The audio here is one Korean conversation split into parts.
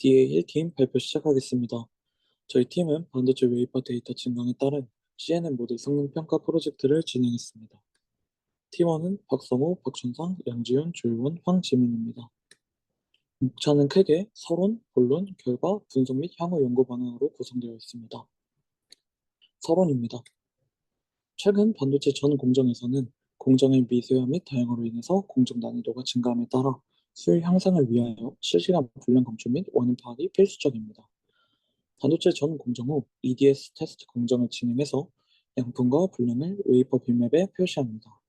DA1팀 발표 시작하겠습니다. 저희 팀은 반도체 웨이퍼 데이터 증강에 따른 CNN 모델 성능 평가 프로젝트를 진행했습니다. 팀원은 박성호, 박준상, 양지윤, 조유원, 황지민입니다. 목차는 크게 서론, 본론, 결과, 분석 및 향후 연구 방향으로 구성되어 있습니다. 서론입니다. 최근 반도체 전 공정에서는 공정의 미세화 및 다양화로 인해서 공정 난이도가 증가함에 따라 수율 향상을 위하여 실시간 불량 검출 및 원인 파악이 필수적입니다. 반도체 전 공정 후 EDS 테스트 공정을 진행해서 양품과 불량을 웨이퍼 빈맵에 표시합니다.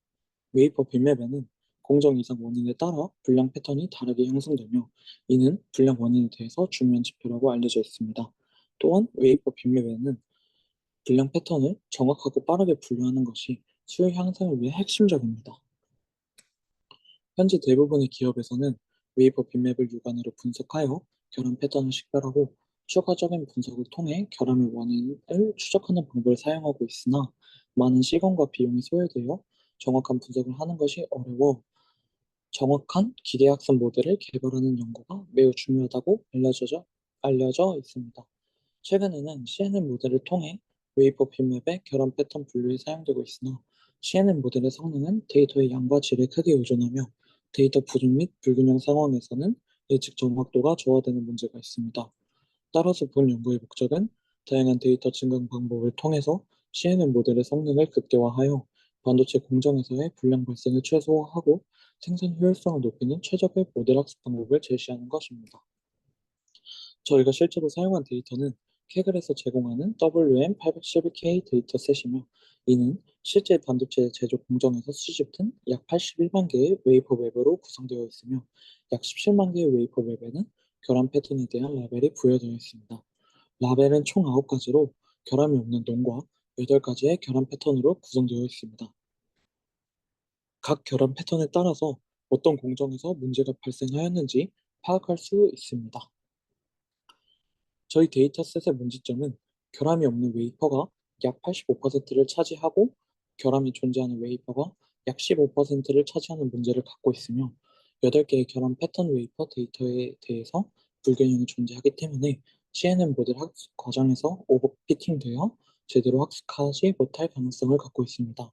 웨이퍼 빈맵에는 공정 이상 원인에 따라 불량 패턴이 다르게 형성되며 이는 불량 원인에 대해서 중요한 지표라고 알려져 있습니다. 또한 웨이퍼 빈맵에는 불량 패턴을 정확하고 빠르게 분류하는 것이 수율 향상을 위해 핵심적입니다. 현재 대부분의 기업에서는 웨이퍼 빈맵을 육안으로 분석하여 결함 패턴을 식별하고 추가적인 분석을 통해 결함의 원인을 추적하는 방법을 사용하고 있으나 많은 시간과 비용이 소요되어 정확한 분석을 하는 것이 어려워 정확한 기계학습 모델을 개발하는 연구가 매우 중요하다고 알려져, 알려져 있습니다. 최근에는 CNN 모델을 통해 웨이퍼 빈맵의 결함 패턴 분류에 사용되고 있으나 CNN 모델의 성능은 데이터의 양과 질에 크게 의존하며 데이터 부족 및 불균형 상황에서는 예측 정확도가 저하되는 문제가 있습니다. 따라서 본 연구의 목적은 다양한 데이터 증강 방법을 통해서 CNN 모델의 성능을 극대화하여 반도체 공정에서의 불량 발생을 최소화하고 생산 효율성을 높이는 최적의 모델 학습 방법을 제시하는 것입니다. 저희가 실제로 사용한 데이터는 케글에서 제공하는 WM812K 데이터셋이며 이는 실제 반도체 제조 공정에서 수집된 약 81만 개의 웨이퍼 웹으로 구성되어 있으며 약 17만 개의 웨이퍼 웹에는 결함 패턴에 대한 라벨이 부여되어 있습니다. 라벨은 총 9가지로 결함이 없는 농과 8가지의 결함 패턴으로 구성되어 있습니다. 각 결함 패턴에 따라서 어떤 공정에서 문제가 발생하였는지 파악할 수 있습니다. 저희 데이터셋의 문제점은 결함이 없는 웨이퍼가 약 85%를 차지하고 결함이 존재하는 웨이퍼가 약 15%를 차지하는 문제를 갖고 있으며 8개의 결함 패턴 웨이퍼 데이터에 대해서 불균형이 존재하기 때문에 CNN 모델 학습 과정에서 오버피팅되어 제대로 학습하지 못할 가능성을 갖고 있습니다.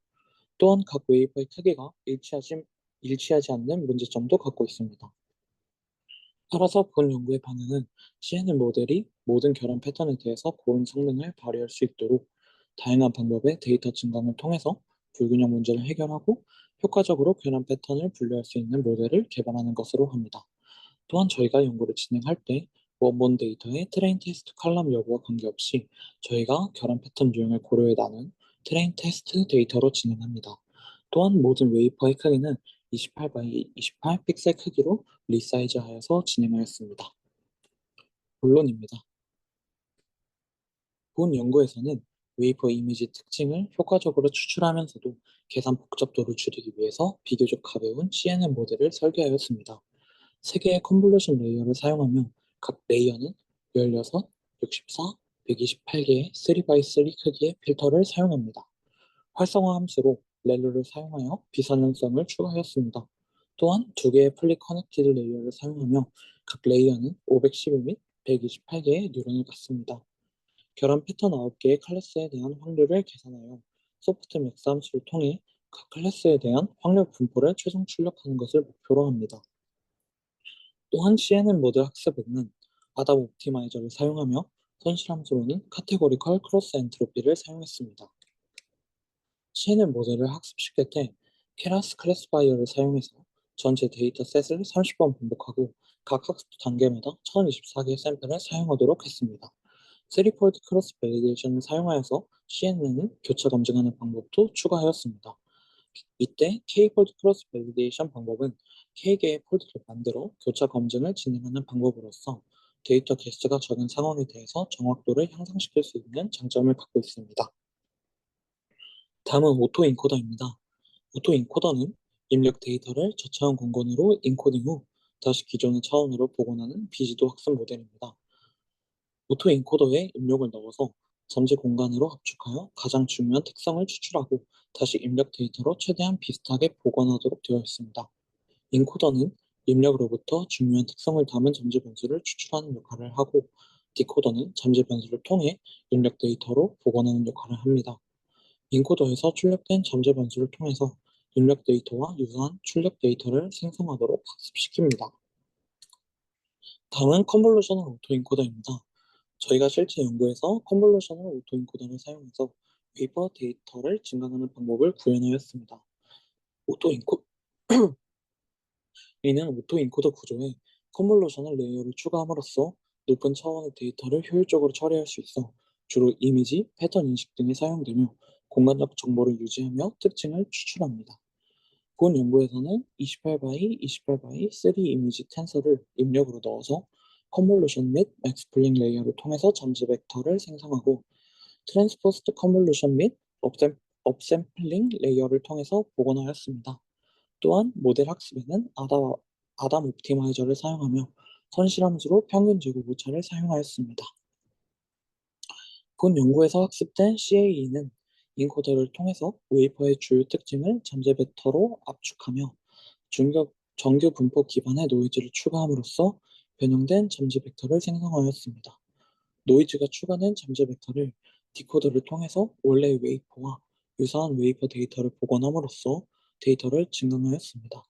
또한 각 웨이퍼의 크기가 일치하지, 일치하지 않는 문제점도 갖고 있습니다. 따라서 본 연구의 반응은 CNN 모델이 모든 결함 패턴에 대해서 고른 성능을 발휘할 수 있도록 다양한 방법의 데이터 증강을 통해서 불균형 문제를 해결하고 효과적으로 결함 패턴을 분류할 수 있는 모델을 개발하는 것으로 합니다. 또한 저희가 연구를 진행할 때 원본 데이터의 트레인 테스트 칼럼 여부와 관계없이 저희가 결함 패턴 유형을 고려해 나눈 트레인 테스트 데이터로 진행합니다. 또한 모든 웨이퍼의 크기는 28 by 28 픽셀 크기로 리사이즈하여서 진행하였습니다. 본론입니다. 본 연구에서는 웨이퍼 이미지 특징을 효과적으로 추출하면서도 계산 복잡도를 줄이기 위해서 비교적 가벼운 CNN 모델을 설계하였습니다. 3개의 컨볼루션 레이어를 사용하며 각 레이어는 16, 64, 128개의 3x3 크기의 필터를 사용합니다. 활성화 함수로 렐루를 사용하여 비선형성을 추가하였습니다. 또한 두 개의 플리 커넥티드 레이어를 사용하며 각 레이어는 512및 128개의 뉴런을 갖습니다. 결함 패턴 9개의 클래스에 대한 확률을 계산하여 소프트 맥스 함수를 통해 각 클래스에 대한 확률 분포를 최종 출력하는 것을 목표로 합니다. 또한 CNN 모델 학습에는 아답 옵티마이저를 사용하며 손실 함수로는 카테고리컬 크로스 엔트로피를 사용했습니다. CNN 모델을 학습시킬 때 케라스 클래스파이어를 사용해서 전체 데이터셋을 30번 반복하고 각 학습 단계마다 1024개의 샘플을 사용하도록 했습니다. 3폴드 크로스 밸리데이션을 사용하여서 CNN을 교차 검증하는 방법도 추가하였습니다. 이때 K폴드 크로스 밸리데이션 방법은 K개의 폴드를 만들어 교차 검증을 진행하는 방법으로서 데이터 개수가 적은 상황에 대해서 정확도를 향상시킬 수 있는 장점을 갖고 있습니다. 다음은 오토 인코더입니다. 오토 인코더는 입력 데이터를 저차원 공건으로 인코딩 후 다시 기존의 차원으로 복원하는 비지도 학습 모델입니다. 오토 인코더에 입력을 넣어서 잠재 공간으로 압축하여 가장 중요한 특성을 추출하고 다시 입력 데이터로 최대한 비슷하게 복원하도록 되어 있습니다. 인코더는 입력으로부터 중요한 특성을 담은 잠재 변수를 추출하는 역할을 하고 디코더는 잠재 변수를 통해 입력 데이터로 복원하는 역할을 합니다. 인코더에서 출력된 잠재 변수를 통해서 입력 데이터와 유사한 출력 데이터를 생성하도록 학습시킵니다. 다음은 컨볼루셔널 오토 인코더입니다. 저희가 실제 연구에서 컨볼루셔널 오토인코더를 사용해서 웨이퍼 데이터를 증강하는 방법을 구현하였습니다. 오토인코 이는 오토인코더 구조에 컨볼루셔널 레이어를 추가함으로써 높은 차원의 데이터를 효율적으로 처리할 수 있어 주로 이미지, 패턴 인식 등에 사용되며 공간적 정보를 유지하며 특징을 추출합니다. 본 연구에서는 28바이 28바이 3 이미지 텐서를 입력으로 넣어서 컨볼루션 및 맥스플링 레이어를 통해서 잠재 벡터를 생성하고 트랜스포스트 컨볼루션 및 업샘, 업샘플링 레이어를 통해서 복원하였습니다. 또한 모델 학습에는 아다, 아담 옵티마이저를 사용하며 선실함수로 평균 제곱 오차를 사용하였습니다. 본 연구에서 학습된 CAE는 인코더를 통해서 웨이퍼의 주요 특징을 잠재 벡터로 압축하며 중격, 정규 분포 기반의 노이즈를 추가함으로써 변형된 잠재 벡터를 생성하였습니다. 노이즈가 추가된 잠재 벡터를 디코더를 통해서 원래의 웨이퍼와 유사한 웨이퍼 데이터를 복원함으로써 데이터를 증강하였습니다.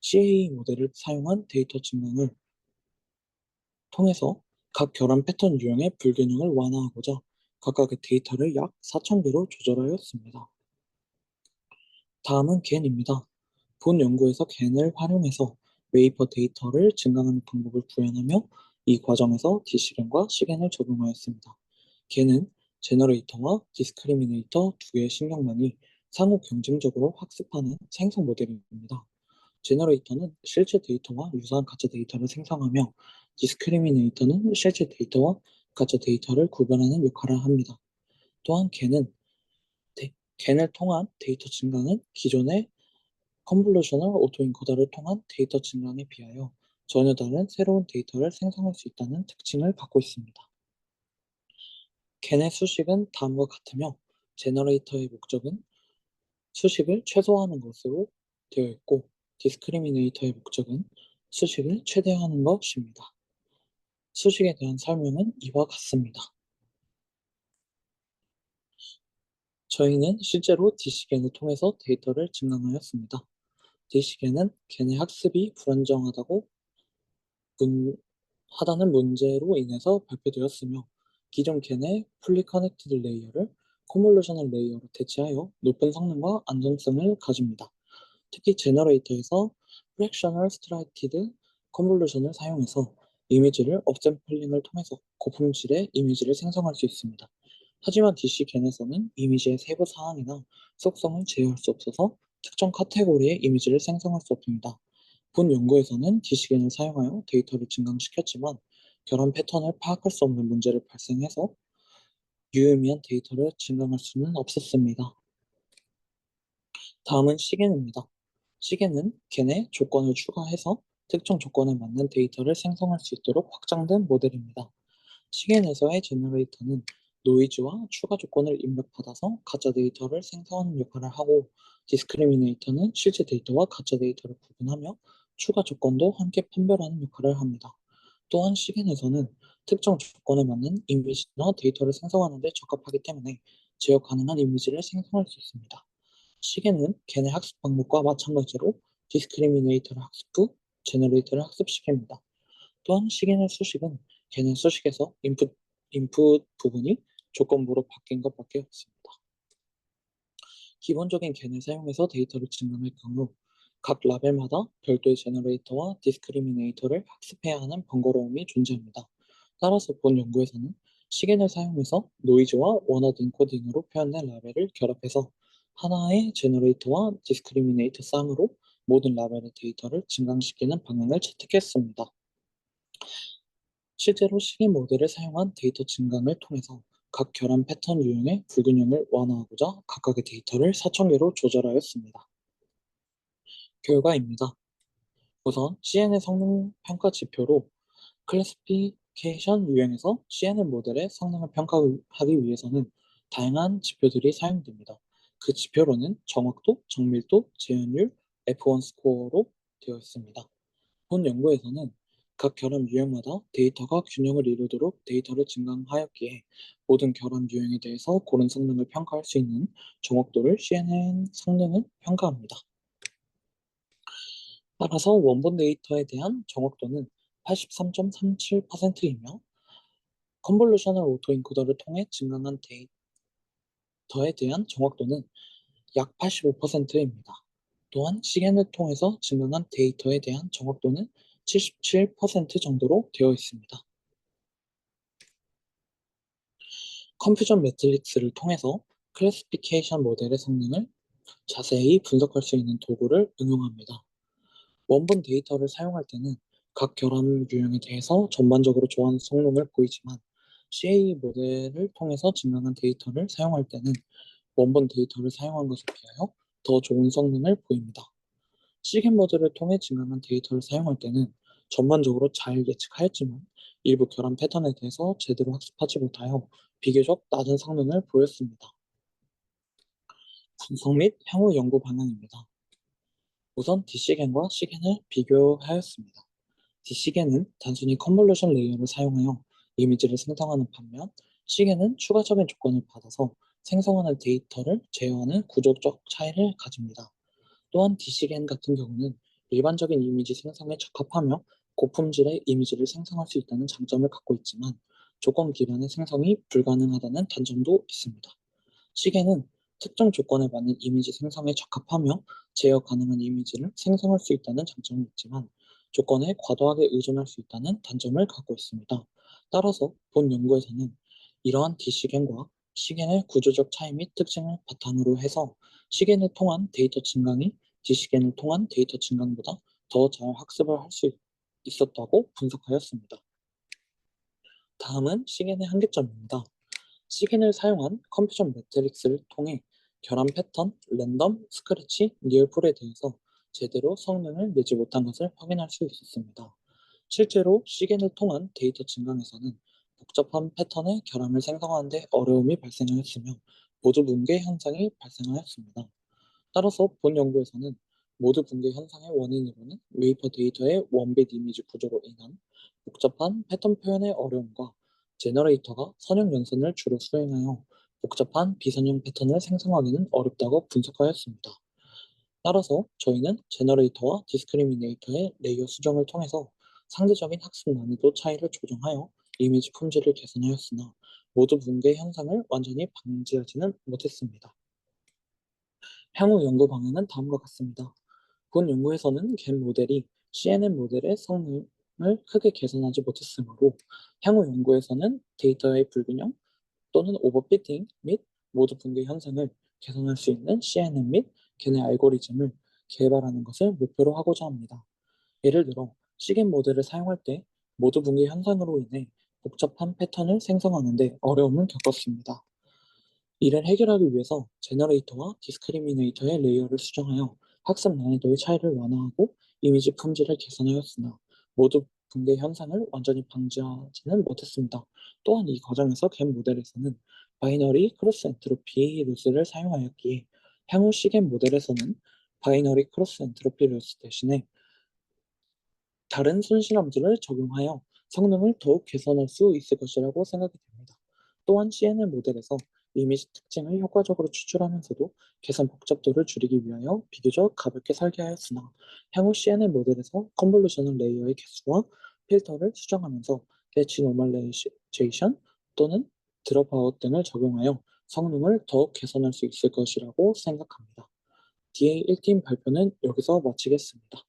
CAE 모델을 사용한 데이터 증강을 통해서 각 결함 패턴 유형의 불균형을 완화하고자 각각의 데이터를 약 4,000개로 조절하였습니다. 다음은 겐입니다. 본 연구에서 겐을 활용해서 웨이퍼 데이터를 증강하는 방법을 구현하며 이 과정에서 디시겐과 시겐을 적용하였습니다. 겐은 제너레이터와 디스크리미네이터 두 개의 신경만이 상호 경쟁적으로 학습하는 생성 모델입니다. 제너레이터는 실제 데이터와 유사한 가짜 데이터를 생성하며 디스크리미네이터는 실제 데이터와 가짜 데이터를 구별하는 역할을 합니다. 또한 겐은 데, 겐을 통한 데이터 증강은 기존의 컨볼루셔널 오토인코더를 통한 데이터 증강에 비하여 전혀 다른 새로운 데이터를 생성할 수 있다는 특징을 갖고 있습니다. 겐의 수식은 다음과 같으며 제너레이터의 목적은 수식을 최소화하는 것으로 되어 있고 디스크리미네이터의 목적은 수식을 최대화하는 것입니다. 수식에 대한 설명은 이와 같습니다. 저희는 실제로 디시겐을 통해서 데이터를 증강하였습니다. 디시겐은 걔네 학습이 불안정하다고 문, 하다는 문제로 인해서 발표되었으며 기존 걔네 풀리 커넥티드 레이어를 컨볼루셔널 레이어로 대체하여 높은 성능과 안정성을 가집니다. 특히 제너레이터에서 프랙셔널 스트라이티드 컨볼루션을 사용해서 이미지를 업샘플링을 통해서 고품질의 이미지를 생성할 수 있습니다. 하지만 DC 겐에서는 이미지의 세부 사항이나 속성을 제어할 수 없어서 특정 카테고리의 이미지를 생성할 수 없습니다. 본 연구에서는 겐을 사용하여 데이터를 증강시켰지만 결함 패턴을 파악할 수 없는 문제를 발생해서 유의미한 데이터를 증강할 수는 없었습니다. 다음은 시겐입니다. 시겐은 겐의 조건을 추가해서 특정 조건에 맞는 데이터를 생성할 수 있도록 확장된 모델입니다. 시겐에서의 제너레이터는 노이즈와 추가 조건을 입력받아서 가짜 데이터를 생성하는 역할을 하고 디스크리미네이터는 실제 데이터와 가짜 데이터를 구분하며 추가 조건도 함께 판별하는 역할을 합니다. 또한 시겐에서는 특정 조건에 맞는 이미지나 데이터를 생성하는 데 적합하기 때문에 제어 가능한 이미지를 생성할 수 있습니다. 시계는 겐의 학습 방법과 마찬가지로 디스크리미네이터를 학습 후 제너레이터를 학습시킵니다. 또한 시계의 수식은 겐의 수식에서 인풋, 인풋 부분이 조건부로 바뀐 것밖에 없습니다. 기본적인 겐을 사용해서 데이터를 증명할 경우 각 라벨마다 별도의 제너레이터와 디스크리미네이터를 학습해야 하는 번거로움이 존재합니다. 따라서 본 연구에서는 시겐을 사용해서 노이즈와 원어드 인코딩으로 표현된 라벨을 결합해서 하나의 제너레이터와 디스크리미네이터 쌍으로 모든 라벨의 데이터를 증강시키는 방향을 채택했습니다. 실제로 시계 모델을 사용한 데이터 증강을 통해서 각 결함 패턴 유형의 불균형을 완화하고자 각각의 데이터를 4,000개로 조절하였습니다. 결과입니다. 우선 CN의 성능 평가 지표로 클래스피케이션 유형에서 CNN 모델의 성능을 평가하기 위해서는 다양한 지표들이 사용됩니다. 그 지표로는 정확도, 정밀도, 재현율, F1 스코어로 되어 있습니다. 본 연구에서는 각 결함 유형마다 데이터가 균형을 이루도록 데이터를 증강하였기에 모든 결함 유형에 대해서 고른 성능을 평가할 수 있는 정확도를 CNN 성능을 평가합니다. 따라서 원본 데이터에 대한 정확도는 83.37%이며 컨볼루셔널 오토인코더를 통해 증강한 데이터에 대한 정확도는 약 85%입니다. 또한 시간을 통해서 증강한 데이터에 대한 정확도는 77% 정도로 되어 있습니다. 컴퓨전 매트릭스를 통해서 클래시피케이션 모델의 성능을 자세히 분석할 수 있는 도구를 응용합니다. 원본 데이터를 사용할 때는 각 결함 유형에 대해서 전반적으로 좋아하는 성능을 보이지만 CA 모델을 통해서 증강한 데이터를 사용할 때는 원본 데이터를 사용한 것에 비하여 더 좋은 성능을 보입니다. 시겐 모델을 통해 증강한 데이터를 사용할 때는 전반적으로 잘 예측하였지만 일부 결함 패턴에 대해서 제대로 학습하지 못하여 비교적 낮은 성능을 보였습니다. 분석 및 향후 연구 방향입니다. 우선 D시겐과 시겐을 비교하였습니다. D시겐은 단순히 컨볼루션 레이어를 사용하여 이미지를 생성하는 반면 시겐은 추가적인 조건을 받아서 생성하는 데이터를 제어하는 구조적 차이를 가집니다. 또한 D시겐 같은 경우는 일반적인 이미지 생성에 적합하며 고품질의 이미지를 생성할 수 있다는 장점을 갖고 있지만 조건 기반의 생성이 불가능하다는 단점도 있습니다. 시계는 특정 조건에 맞는 이미지 생성에 적합하며 제어 가능한 이미지를 생성할 수 있다는 장점이 있지만 조건에 과도하게 의존할 수 있다는 단점을 갖고 있습니다. 따라서 본 연구에서는 이러한 D시겐과 시겐의 구조적 차이 및 특징을 바탕으로 해서 시겐을 통한 데이터 증강이 D시겐을 통한 데이터 증강보다 더 잘 학습을 할 수 있었다고 분석하였습니다. 다음은 시겐의 한계점입니다. 시겐을 사용한 컴퓨전 매트릭스를 통해 결함 패턴, 랜덤, 스크래치, 니얼풀에 대해서 제대로 성능을 내지 못한 것을 확인할 수 있었습니다. 실제로 시겐을 통한 데이터 증강에서는 복잡한 패턴의 결함을 생성하는 데 어려움이 발생하였으며 모두 붕괴 현상이 발생하였습니다. 따라서 본 연구에서는 모두 붕괴 현상의 원인으로는 웨이퍼 데이터의 원빛 이미지 구조로 인한 복잡한 패턴 표현의 어려움과 제너레이터가 선형 연산을 주로 수행하여 복잡한 비선형 패턴을 생성하기는 어렵다고 분석하였습니다. 따라서 저희는 제너레이터와 디스크리미네이터의 레이어 수정을 통해서 상대적인 학습 난이도 차이를 조정하여 이미지 품질을 개선하였으나 모두 붕괴 현상을 완전히 방지하지는 못했습니다. 향후 연구 방향은 다음과 같습니다. 본 연구에서는 겐 모델이 CNN 모델의 성능을 크게 개선하지 못했으므로 향후 연구에서는 데이터의 불균형 또는 오버피팅 및 모두 붕괴 현상을 개선할 수 있는 CNN 및 겐의 알고리즘을 개발하는 것을 목표로 하고자 합니다. 예를 들어 시겐 모델을 사용할 때 모두 붕괴 현상으로 인해 복잡한 패턴을 생성하는데 어려움을 겪었습니다. 이를 해결하기 위해서 제너레이터와 디스크리미네이터의 레이어를 수정하여 학습 난이도의 차이를 완화하고 이미지 품질을 개선하였으나 모두 붕괴 현상을 완전히 방지하지는 못했습니다. 또한 이 과정에서 겐 모델에서는 바이너리 크로스 엔트로피 루스를 사용하였기에 향후 시겐 모델에서는 바이너리 크로스 엔트로피 루스 대신에 다른 순실함들을 적용하여 성능을 더욱 개선할 수 있을 것이라고 생각이 됩니다. 또한 CNN 모델에서 이미지 특징을 효과적으로 추출하면서도 계산 복잡도를 줄이기 위하여 비교적 가볍게 설계하였으나 향후 CNN 모델에서 컨볼루셔널 레이어의 개수와 필터를 수정하면서 대치 노멀레이제이션 또는 드롭아웃 등을 적용하여 성능을 더욱 개선할 수 있을 것이라고 생각합니다. DA 1팀 발표는 여기서 마치겠습니다.